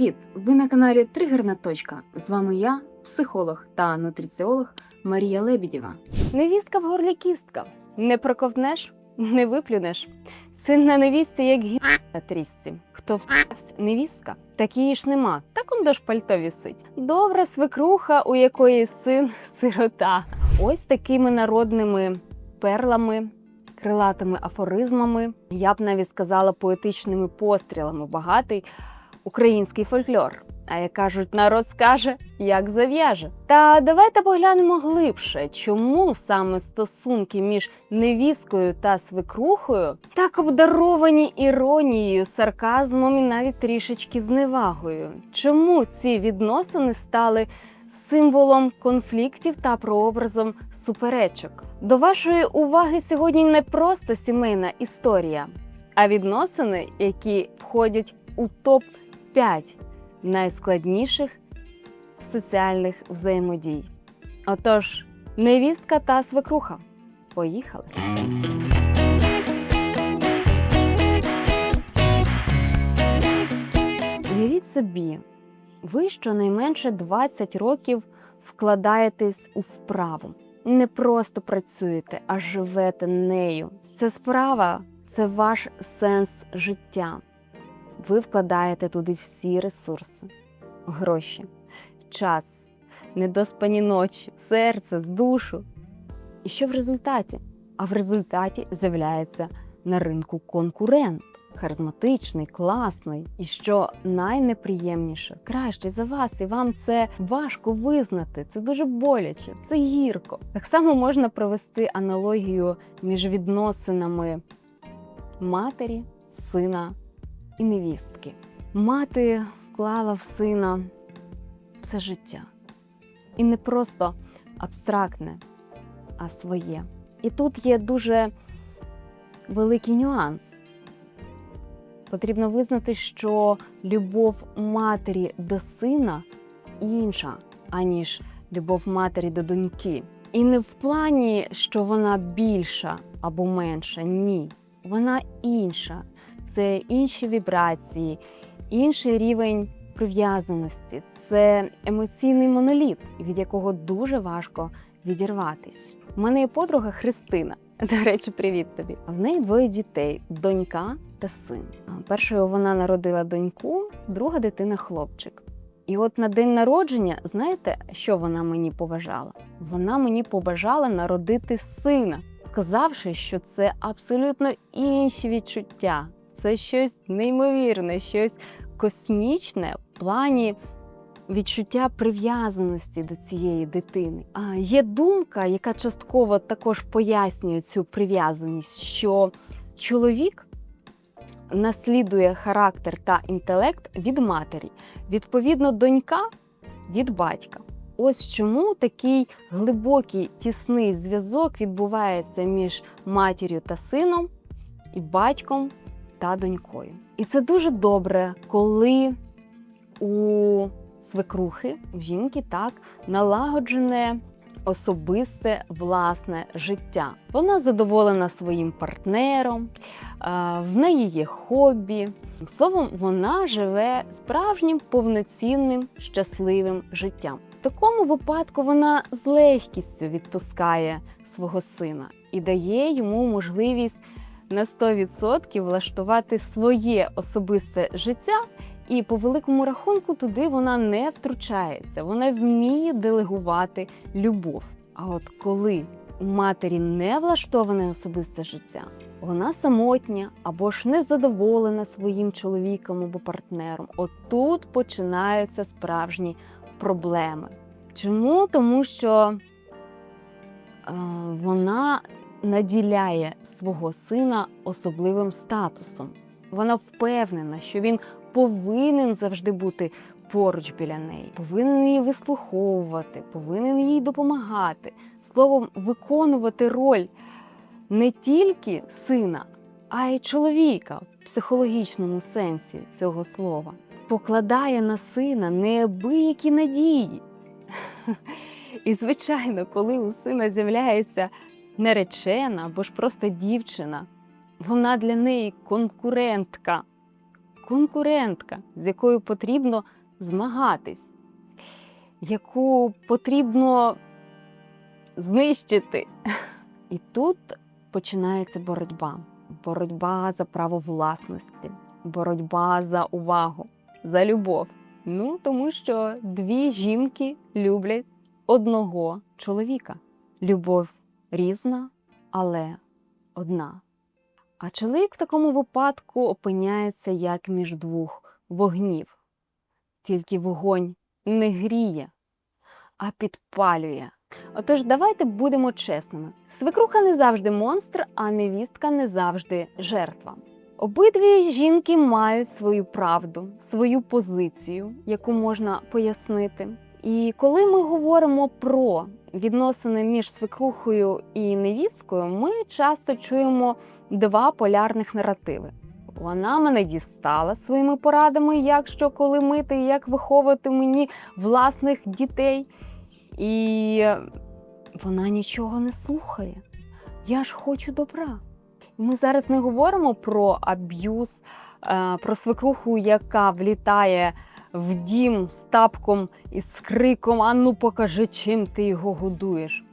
Привіт! Ви на каналі Тригерна точка. З вами я, психолог та нутриціолог Марія Лебідєва. Невістка в горлі кістка. Не проковтнеш, не виплюнеш. Син на невістці, як гі на трісці. Хто вставсь невістка, так її ж нема. Так он до ж пальто вісить. Добра свекруха, у якої син сирота. Ось такими народними перлами, крилатими афоризмами, я б навіть сказала поетичними пострілами багатий український фольклор. А як кажуть, народ скаже, як зав'яже. Та давайте поглянемо глибше, чому саме стосунки між невісткою та свекрухою так обдаровані іронією, сарказмом і навіть трішечки зневагою. Чому ці відносини стали символом конфліктів та прообразом суперечок? До вашої уваги сьогодні не просто сімейна історія, а відносини, які входять у топ 5 найскладніших соціальних взаємодій. Отож, невістка та свекруха. Поїхали. Уявіть собі, ви щонайменше 20 років вкладаєтесь у справу. Не просто працюєте, а живете нею. Ця справа це ваш сенс життя. Ви вкладаєте туди всі ресурси, гроші, час, недоспані ночі, серце, з душу. І що в результаті? А в результаті з'являється на ринку конкурент. Харизматичний, класний, і що найнеприємніше, кращий за вас, і вам це важко визнати. Це дуже боляче, це гірко. Так само можна провести аналогію між відносинами матері, сина і невістки. Мати вклала в сина все життя. І не просто абстрактне, а своє. І тут є дуже великий нюанс. Потрібно визнати, що любов матері до сина інша, аніж любов матері до доньки. І не в плані, що вона більша або менша. Ні. Вона інша. Це інші вібрації, інший рівень прив'язаності. Це емоційний моноліт, від якого дуже важко відірватись. У мене є подруга Христина. До речі, привіт тобі. В неї двоє дітей: донька та син. Першою вона народила доньку, друга дитина хлопчик. І от на день народження, знаєте, що вона мені побажала? Вона мені побажала народити сина, сказавши, що це абсолютно інші відчуття. Це щось неймовірне, щось космічне в плані відчуття прив'язаності до цієї дитини. А є думка, яка частково також пояснює цю прив'язаність, що чоловік наслідує характер та інтелект від матері, відповідно, донька від батька. Ось чому такий глибокий тісний зв'язок відбувається між матір'ю та сином і батьком та донькою. І це дуже добре, коли у свекрухи, в жінки так налагоджене особисте власне життя. Вона задоволена своїм партнером, в неї є хобі. Словом, вона живе справжнім повноцінним щасливим життям. В такому випадку вона з легкістю відпускає свого сина і дає йому можливість на 100% влаштувати своє особисте життя. І по великому рахунку туди вона не втручається, вона вміє делегувати любов. А от коли у матері не влаштоване особисте життя, вона самотня або ж незадоволена своїм чоловіком або партнером, от тут починаються справжні проблеми. Чому? Тому що е, вона наділяє свого сина особливим статусом. Вона впевнена, що він повинен завжди бути поруч біля неї, повинен її вислуховувати, повинен їй допомагати. Словом, виконувати роль не тільки сина, а й чоловіка в психологічному сенсі цього слова. Покладає на сина неабиякі надії. І, звичайно, коли у сина з'являється наречена або ж просто дівчина, вона для неї конкурентка. конкурентка, з якою потрібно змагатись, яку потрібно знищити. І тут починається боротьба. Боротьба за право власності, боротьба за увагу, за любов. Ну, тому що дві жінки люблять одного чоловіка. Любов різна, але одна. А чоловік в такому випадку опиняється як між двох вогнів. Тільки вогонь не гріє, а підпалює. Отож, давайте будемо чесними. Свекруха не завжди монстр, а невістка не завжди жертва. Обидві жінки мають свою правду, свою позицію, яку можна пояснити. І коли ми говоримо про відносини між свекрухою і невісткою, ми часто чуємо два полярних наративи. Вона мене дістала своїми порадами, як що коли мити, як виховувати мені власних дітей. І вона нічого не слухає. Я ж хочу добра. Ми зараз не говоримо про аб'юз, е, про свекруху, яка влітає в дім з тапком і з криком Ану, покажи, чим ти його годуєш.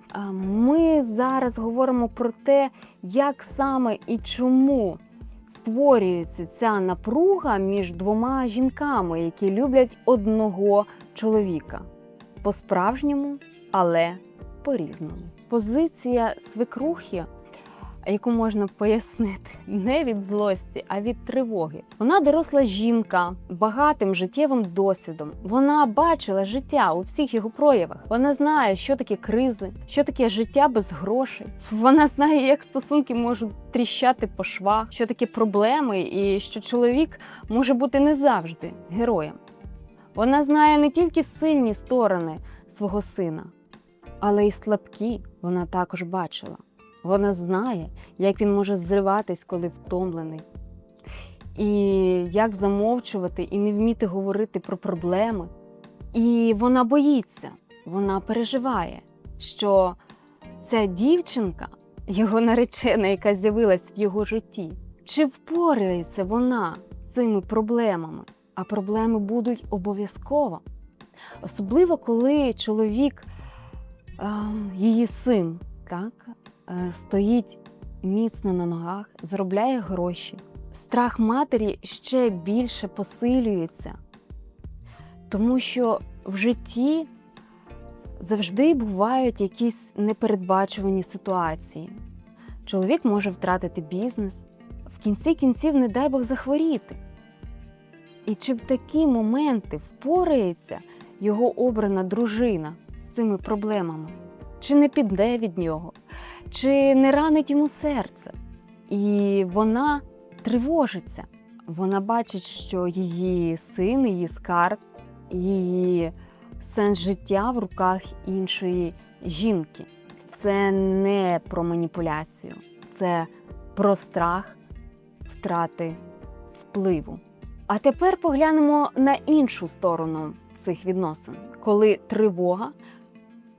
Ми зараз говоримо про те, як саме і чому створюється ця напруга між двома жінками, які люблять одного чоловіка. По-справжньому, але по-різному. Позиція свекрухи, яку можна пояснити не від злості, а від тривоги. Вона доросла жінка багатим життєвим досвідом. Вона бачила життя у всіх його проявах. Вона знає, що таке кризи, що таке життя без грошей. Вона знає, як стосунки можуть тріщати по швах, що таке проблеми, і що чоловік може бути не завжди героєм. Вона знає не тільки сильні сторони свого сина, але й слабкі вона також бачила. Вона знає, як він може зриватись, коли втомлений, і як замовчувати і не вміти говорити про проблеми. І вона боїться, вона переживає, що ця дівчинка, його наречена, яка з'явилась в його житті, чи впорається вона з цими проблемами? А проблеми будуть обов'язково. Особливо, коли чоловік, е, її син, так, стоїть міцно на ногах, заробляє гроші. Страх матері ще більше посилюється, тому що в житті завжди бувають якісь непередбачувані ситуації. Чоловік може втратити бізнес, в кінці кінців, не дай Бог, захворіти. І чи в такі моменти впорається його обрана дружина з цими проблемами? Чи не піде від нього, чи не ранить йому серце? І вона тривожиться. Вона бачить, що її син, її скарб, її сенс життя в руках іншої жінки. Це не про маніпуляцію, це про страх втрати впливу. А тепер поглянемо на іншу сторону цих відносин, коли тривога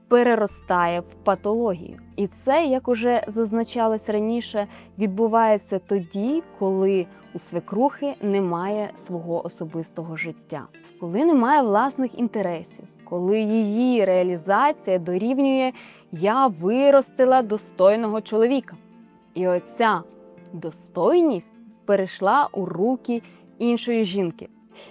переростає в патологію. І це, як уже зазначалось раніше, відбувається тоді, коли у свекрухи немає свого особистого життя, коли немає власних інтересів, коли її реалізація дорівнює я виростила достойного чоловіка. І оця достойність перейшла у руки іншої жінки.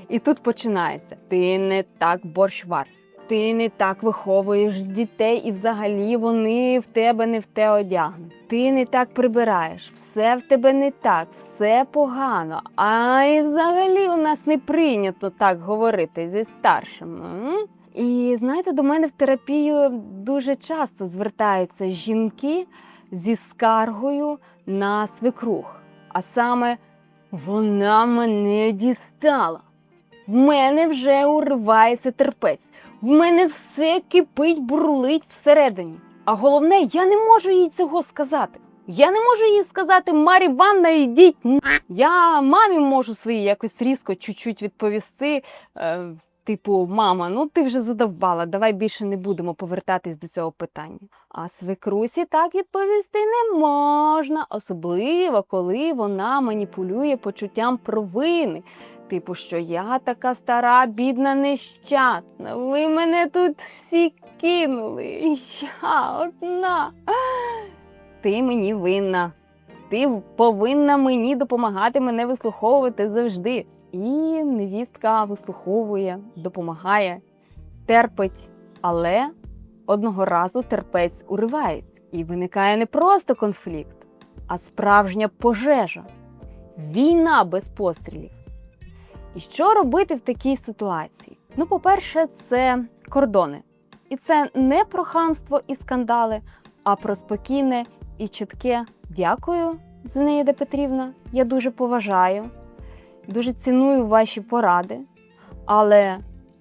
І тут починається: ти не так борщ вариш, ти не так виховуєш дітей, і взагалі вони в тебе не в те одягнуть. Ти не так прибираєш, все в тебе не так, все погано. А і взагалі у нас не прийнято так говорити зі старшими. І знаєте, до мене в терапію дуже часто звертаються жінки зі скаргою на свекрух, а саме вона мене дістала. В мене вже уривається терпець. В мене все кипить, бурлить всередині. А головне, я не можу їй цього сказати. Я не можу їй сказати, Марі Іванна, йдіть. на». Я мамі можу своїй якось різко чуть-чуть відповісти. Е, типу, мама, ну ти вже задовбала, давай більше не будемо повертатись до цього питання. А свекрусі так відповісти не можна, особливо коли вона маніпулює почуттям провини. Типу, що я така стара, бідна, нещасна. Ви мене тут всі кинули. І я одна. Ти мені винна. Ти повинна мені допомагати мене вислуховувати завжди. І невістка вислуховує, допомагає, терпить. Але одного разу терпець уривається. І виникає не просто конфлікт, а справжня пожежа. Війна без пострілів. І що робити в такій ситуації? Ну, по-перше, це кордони. І це не про хамство і скандали, а про спокійне і чітке дякую, Зинаїда Петрівна. Я дуже поважаю, дуже ціную ваші поради. Але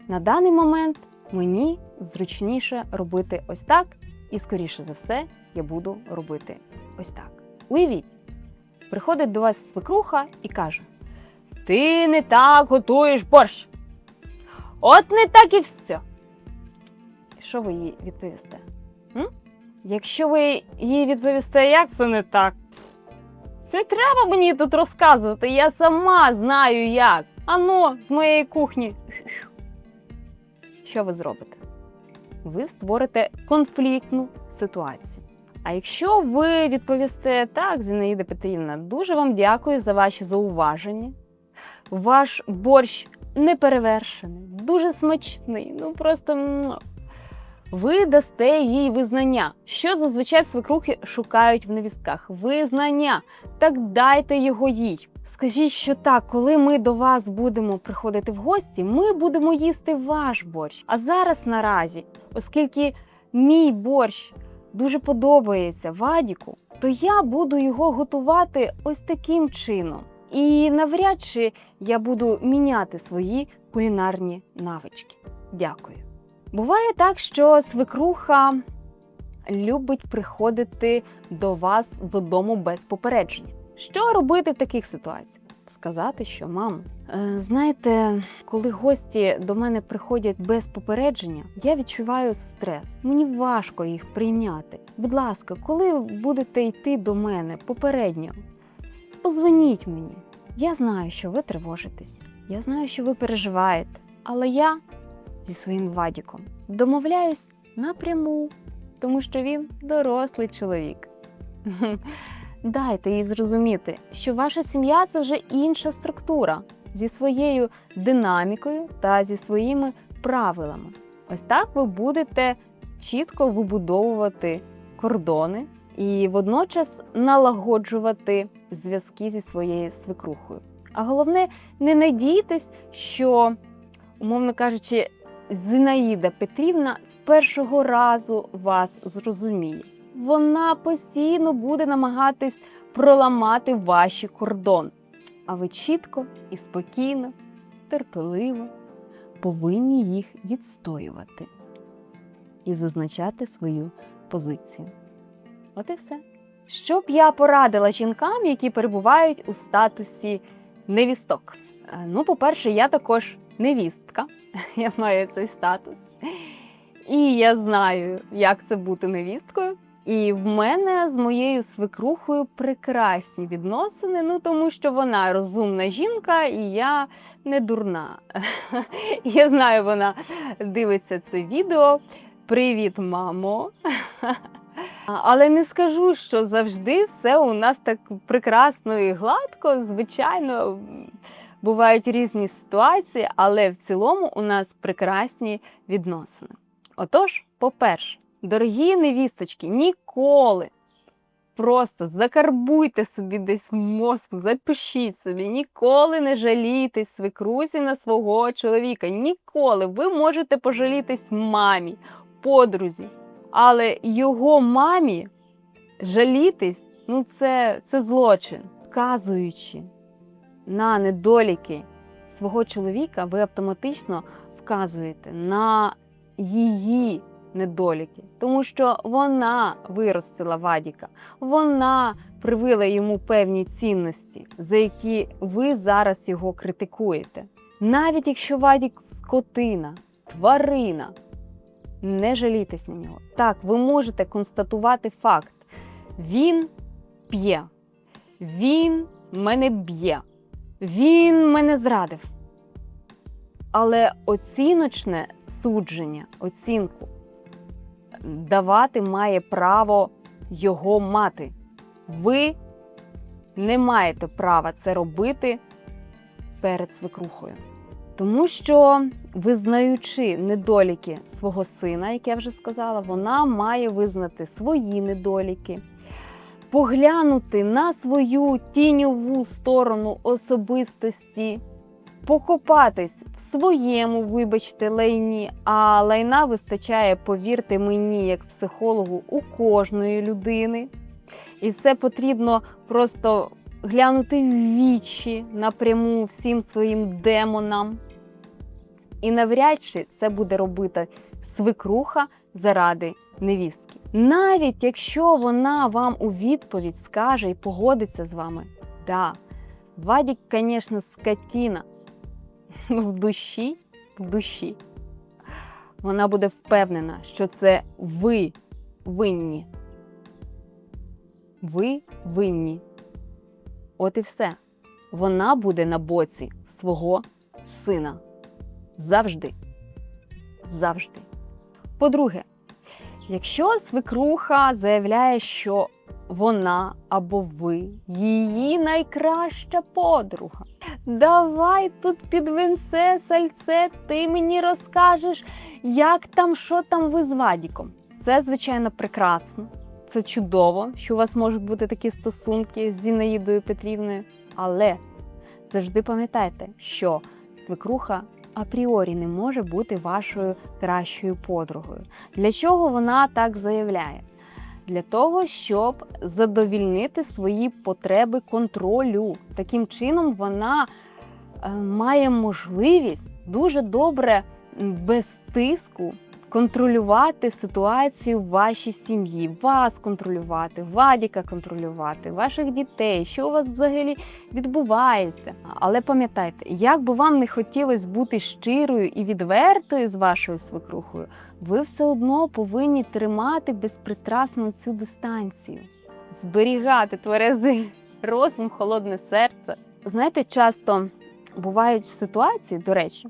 на даний момент мені зручніше робити ось так, і, скоріше за все, я буду робити ось так. Уявіть, приходить до вас свекруха і каже: Ти не так готуєш борщ. От не так і все. Що ви їй відповісте? М? Якщо ви їй відповісте, як це не так, не треба мені тут розказувати, я сама знаю як. Ано, з моєї кухні. Що ви зробите? Ви створите конфліктну ситуацію. А якщо ви відповісте так, Зінаїда Петрівна, дуже вам дякую за ваші зауваження. Ваш борщ неперевершений, дуже смачний. Ну просто ви дасте їй визнання, що зазвичай свекрухи шукають в невістках. Визнання. Так дайте його їй. Скажіть, що так, коли ми до вас будемо приходити в гості, ми будемо їсти ваш борщ. А зараз наразі, оскільки мій борщ дуже подобається Вадіку, то я буду його готувати ось таким чином. І навряд чи я буду міняти свої кулінарні навички. Дякую. Буває так, що свекруха любить приходити до вас додому без попередження. Що робити в таких ситуаціях? Сказати, що мам, е, знаєте, коли гості до мене приходять без попередження, я відчуваю стрес. Мені важко їх прийняти. Будь ласка, коли будете йти до мене попередньо, позвоніть мені. Я знаю, що ви тривожитесь. Я знаю, що ви переживаєте. Але я зі своїм Вадіком домовляюсь напряму, тому що він дорослий чоловік. Дайте їй зрозуміти, що ваша сім'я це вже інша структура зі своєю динамікою та зі своїми правилами. Ось так ви будете чітко вибудовувати кордони і водночас налагоджувати зв'язки зі своєю свекрухою. А головне, не надійтесь, що, умовно кажучи, Зинаїда Петрівна з першого разу вас зрозуміє. Вона постійно буде намагатись проламати ваші кордони. А ви чітко і спокійно, терпеливо повинні їх відстоювати і зазначати свою позицію. От і все. Що б я порадила жінкам, які перебувають у статусі невісток? Е, Ну, по-перше, я також невістка. Я маю цей статус. І я знаю, як це бути невісткою. І в мене з моєю свекрухою прекрасні відносини, ну тому що вона розумна жінка, і я не дурна. Я знаю, вона дивиться це відео. Привіт, мамо! Але не скажу, що завжди все у нас так прекрасно і гладко. Звичайно, бувають різні ситуації, але в цілому у нас прекрасні відносини. Отож, по-перше, дорогі невісточки, ніколи просто закарбуйте собі десь мозк, запишіть собі, ніколи не жалійтесь свекрусі на свого чоловіка. Ніколи ви можете пожалітись мамі, подрузі, але його мамі жалітись ну це, це злочин, вказуючи на недоліки свого чоловіка, ви автоматично вказуєте на її недоліки, тому що вона виростила Вадіка, вона привила йому певні цінності, за які ви зараз його критикуєте. Навіть якщо Вадік скотина, тварина, не жалітесь на нього. Так, ви можете констатувати факт: він п'є, він мене б'є. Він мене зрадив. Але оціночне судження, оцінку давати має право його мати. Ви не маєте права це робити перед свекрухою. Тому що, визнаючи недоліки свого сина, як я вже сказала, вона має визнати свої недоліки, поглянути на свою тіньову сторону особистості, покопатись в своєму, вибачте, лайні, а лайна вистачає, повірте мені, як психологу, у кожної людини. І це потрібно просто глянути в вічі напряму всім своїм демонам. І навряд чи це буде робити свекруха заради невістки. Навіть якщо вона вам у відповідь скаже і погодиться з вами, да, Вадік, звісно, скотіна, в душі, в душі. Вона буде впевнена, що це ви винні. Ви винні. От і все. Вона буде на боці свого сина. Завжди. Завжди. По-друге, якщо свекруха заявляє, що вона або ви її найкраща подруга, давай тут під винце, сальце, ти мені розкажеш, як там, що там ви з Вадіком. Це, звичайно, прекрасно. Це чудово, що у вас можуть бути такі стосунки з Зінаїдою Петрівною. Але завжди пам'ятайте, що свекруха апріорі не може бути вашою кращою подругою. Для чого вона так заявляє? Для того, щоб задовільнити свої потреби контролю. Таким чином, вона е, має можливість дуже добре без тиску контролювати ситуацію в вашій сім'ї, вас контролювати, Вадіка контролювати, ваших дітей, що у вас взагалі відбувається. Але пам'ятайте, як би вам не хотілося бути щирою і відвертою з вашою свекрухою, ви все одно повинні тримати безпристрасно цю дистанцію, зберігати тверезий розум, холодне серце. Знаєте, часто бувають ситуації, до речі,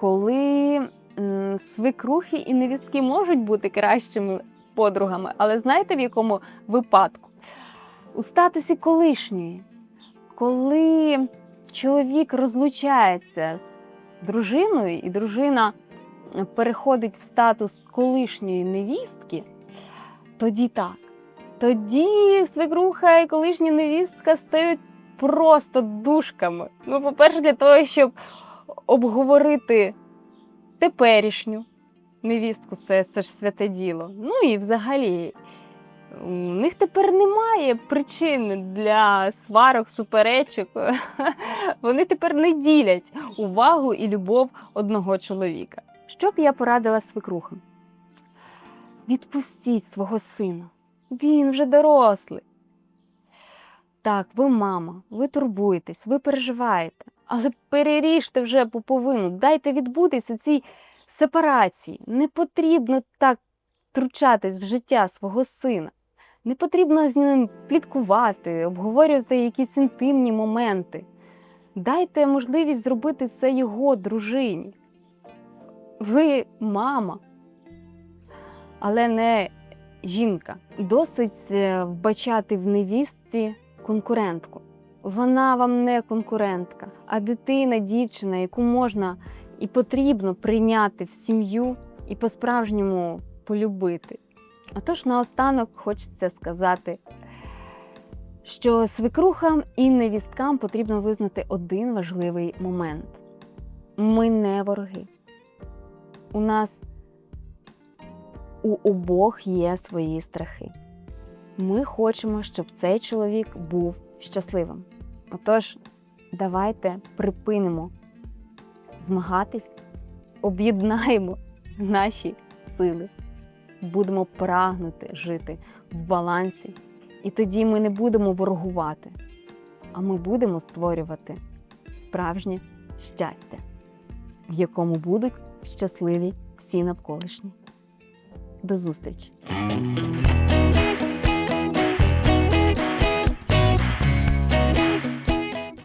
коли м, свекрухи і невістки можуть бути кращими подругами, але знаєте в якому випадку? У статусі колишньої, коли чоловік розлучається з дружиною, і дружина переходить в статус колишньої невістки, тоді так. Тоді свекруха і колишня невістка стають просто душками. Ну, по-перше, для того, щоб обговорити теперішню невістку, це, це ж святе діло. Ну і взагалі, у них тепер немає причин для сварок, суперечок. Вони тепер не ділять увагу і любов одного чоловіка. Що б я порадила свекрухам? Відпустіть свого сина. Він вже дорослий. Так, ви мама, ви турбуєтесь, ви переживаєте, але переріжте вже пуповину, дайте відбутись у цій сепарації. Не потрібно так втручатись в життя свого сина. Не потрібно з ним пліткувати, обговорювати якісь інтимні моменти. Дайте можливість зробити це його дружині. Ви мама, але не жінка. Досить е, вбачати в невістці конкурентку. Вона вам не конкурентка, а дитина, дівчина, яку можна і потрібно прийняти в сім'ю і по-справжньому полюбити. Отож, наостанок хочеться сказати, що свекрухам і невісткам потрібно визнати один важливий момент: ми не вороги. У нас у обох є свої страхи. Ми хочемо, щоб цей чоловік був щасливим. Отож, давайте припинимо змагатись, об'єднаємо наші сили, будемо прагнути жити в балансі. І тоді ми не будемо ворогувати, а ми будемо створювати справжнє щастя, в якому будуть щасливі всі навколишні. До зустрічі!